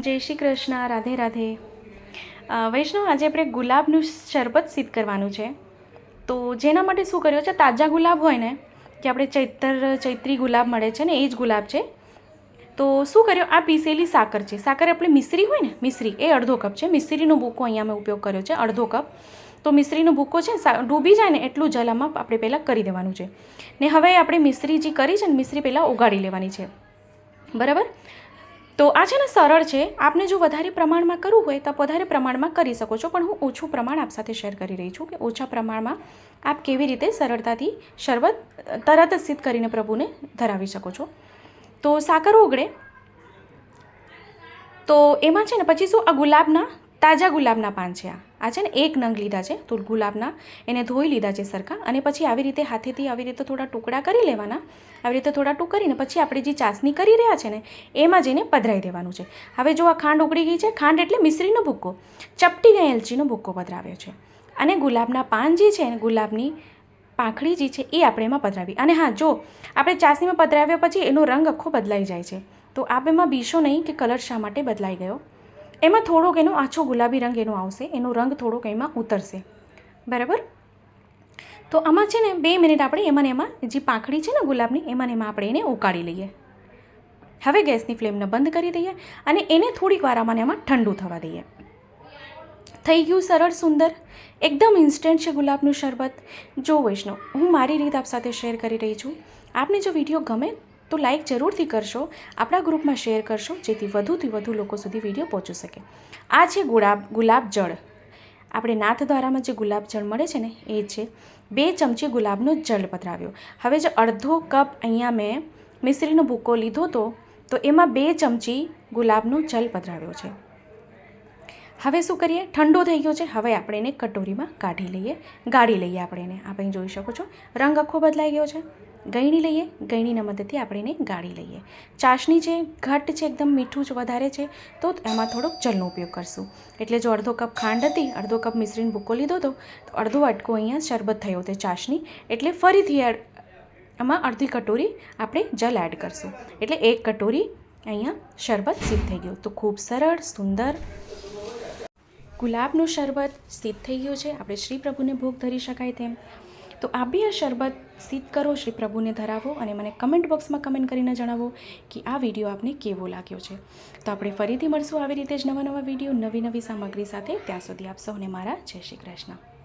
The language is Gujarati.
જય શ્રી કૃષ્ણ, રાધે રાધે. વૈષ્ણવ, આજે આપણે ગુલાબનું શરબત સિદ્ધ કરવાનું છે. તો જેના માટે શું કર્યું છે? તાજા ગુલાબ હોય ને, કે આપણે ચૈતર, ચૈત્રી ગુલાબ મળે છે ને, એ જ ગુલાબ છે. તો શું કર્યું? આ પીસેલી સાકર છે. સાકર આપણે મિશ્રી હોય ને, મિશ્રી, એ અડધો કપ છે. મિશ્રીનો ભૂકો અહીંયા મેં ઉપયોગ કર્યો છે, અડધો કપ. તો મિશ્રીનો ભૂકો છે ડૂબી જાય ને, એટલું જલ આમાં આપણે પહેલાં કરી દેવાનું છે. ને હવે આપણે મિશ્રી જે કરી છે ને, મિશ્રી પહેલાં ઉગાડી લેવાની છે. બરાબર? તો આ છે ને સરળ છે. આપને જો વધારે પ્રમાણમાં કરવું હોય તો વધારે પ્રમાણમાં કરી શકો છો. પણ હું ઓછું પ્રમાણ આપ સાથે શેર કરી રહી છું કે ઓછા પ્રમાણમાં આપ કેવી રીતે સરળતાથી શરબત, તરત જ સિદ્ધ કરીને પ્રભુને ધરાવી શકો છો. તો સાકર ઓગળે. તો એમાં છે ને, પછી શું? આ ગુલાબના તાજા ગુલાબના પાન છે આ. આ છે ને એક નંગ લીધા છે તો ગુલાબના. એને ધોઈ લીધા છે સરખા અને પછી આવી રીતે હાથેથી આવી રીતે થોડા ટુકડા કરી લેવાના. આવી રીતે થોડા ટુક કરીને પછી આપણે જે ચાસણી કરી રહ્યા છે ને, એમાં જઈને પધરાવી દેવાનું છે. હવે જો આ ખાંડ ઉકળી ગઈ છે, ખાંડ એટલે મિશ્રીનો ભૂક્કો. ચપટી ગઈ એલચીનો ભૂક્કો પધરાવ્યો છે. અને ગુલાબના પાન જે છે ગુલાબની પાંખડી જે છે એ આપણે એમાં પધરાવી. અને હા, જો આપણે ચાસણીમાં પધરાવ્યા પછી એનો રંગ આખો બદલાઈ જાય છે. તો આપ એમાં બીશો નહીં કે કલર શા માટે બદલાઈ ગયો? એમાં થોડોક એનો આછો ગુલાબી રંગ એનો આવશે, એનો રંગ થોડોક એમાં ઉતરશે. બરાબર? તો આમાં છે ને બે મિનિટ આપણે એમાં એમાં જે પાંખડી છે ને ગુલાબની, એમાં એમાં આપણે એને ઉકાળી લઈએ. હવે ગેસની ફ્લેમને બંધ કરી દઈએ અને એને થોડીક વાર આમાં એમાં ઠંડુ થવા દઈએ. થઈ ગયું સરળ, સુંદર, એકદમ ઇન્સ્ટન્ટ છે ગુલાબનું શરબત. જો વૈષ્ણવ, હું મારી રીત આપ સાથે શેર કરી રહી છું. આપને જો વીડિયો ગમે તો લાઇક જરૂરથી કરશો, આપણા ગ્રુપમાં શેર કરશો, જેથી વધુથી વધુ લોકો સુધી વીડિયો પહોંચી શકે. આ છે ગુલાબ ગુલાબ જળ. આપણે નાથદ્વારામાં જે ગુલાબ જળ મળે છે ને, એ છે. બે ચમચી ગુલાબનો જળ પધરાવ્યો. હવે જે અડધો કપ અહીંયા મેં મિશ્રીનો ભૂકો લીધો હતો તો એમાં બે ચમચી ગુલાબનો જલ પધરાવ્યો છે. હવે શું કરીએ? ઠંડો થઈ ગયો છે. હવે આપણે એને કટોરીમાં કાઢી લઈએ. ગાળી લઈએ આપણે એને. આપણે જોઈ શકો છો. રંગ આખો બદલાઈ ગયો છે. ગળણી લઈએ ગળણીના મદદથી આપણે એને ગાળી લઈએ. ચાસણી છે ઘટ્ટ છે, એકદમ મીઠું જ વધારે છે, તો એમાં થોડોક જલનો ઉપયોગ કરશું. એટલે જો અડધો કપ ખાંડ હતી, અડધો કપ મિશ્રીને ભૂકો લીધો હતો, તો અડધો અટકો અહીંયા શરબત થયો તે ચાસણી એટલે ફરીથી એડ આમાં અડધી કટોરી આપણે જલ એડ કરશું. એટલે એક કટોરી અહીંયા શરબત સિદ્ધ થઈ ગયું. તો ખૂબ સરળ, સુંદર. ગુલાબનું શરબત સિદ્ધ થઈ ગયું છે. આપણે શ્રી પ્રભુને ભોગ ધરી શકાય તેમ. તો આ બી આ શરબત સિદ્ધ કરો, શ્રી પ્રભુને ધરાવો અને મને કમેન્ટ બોક્સમાં કમેન્ટ કરીને જણાવો કે આ વીડિયો આપને કેવો લાગ્યો છે. તો આપણે ફરીથી મળશું આવી રીતે જ નવા નવા વીડિયો નવી નવી સામગ્રી સાથે. ત્યાં સુધી આપ સૌને મારા જય શ્રી કૃષ્ણ.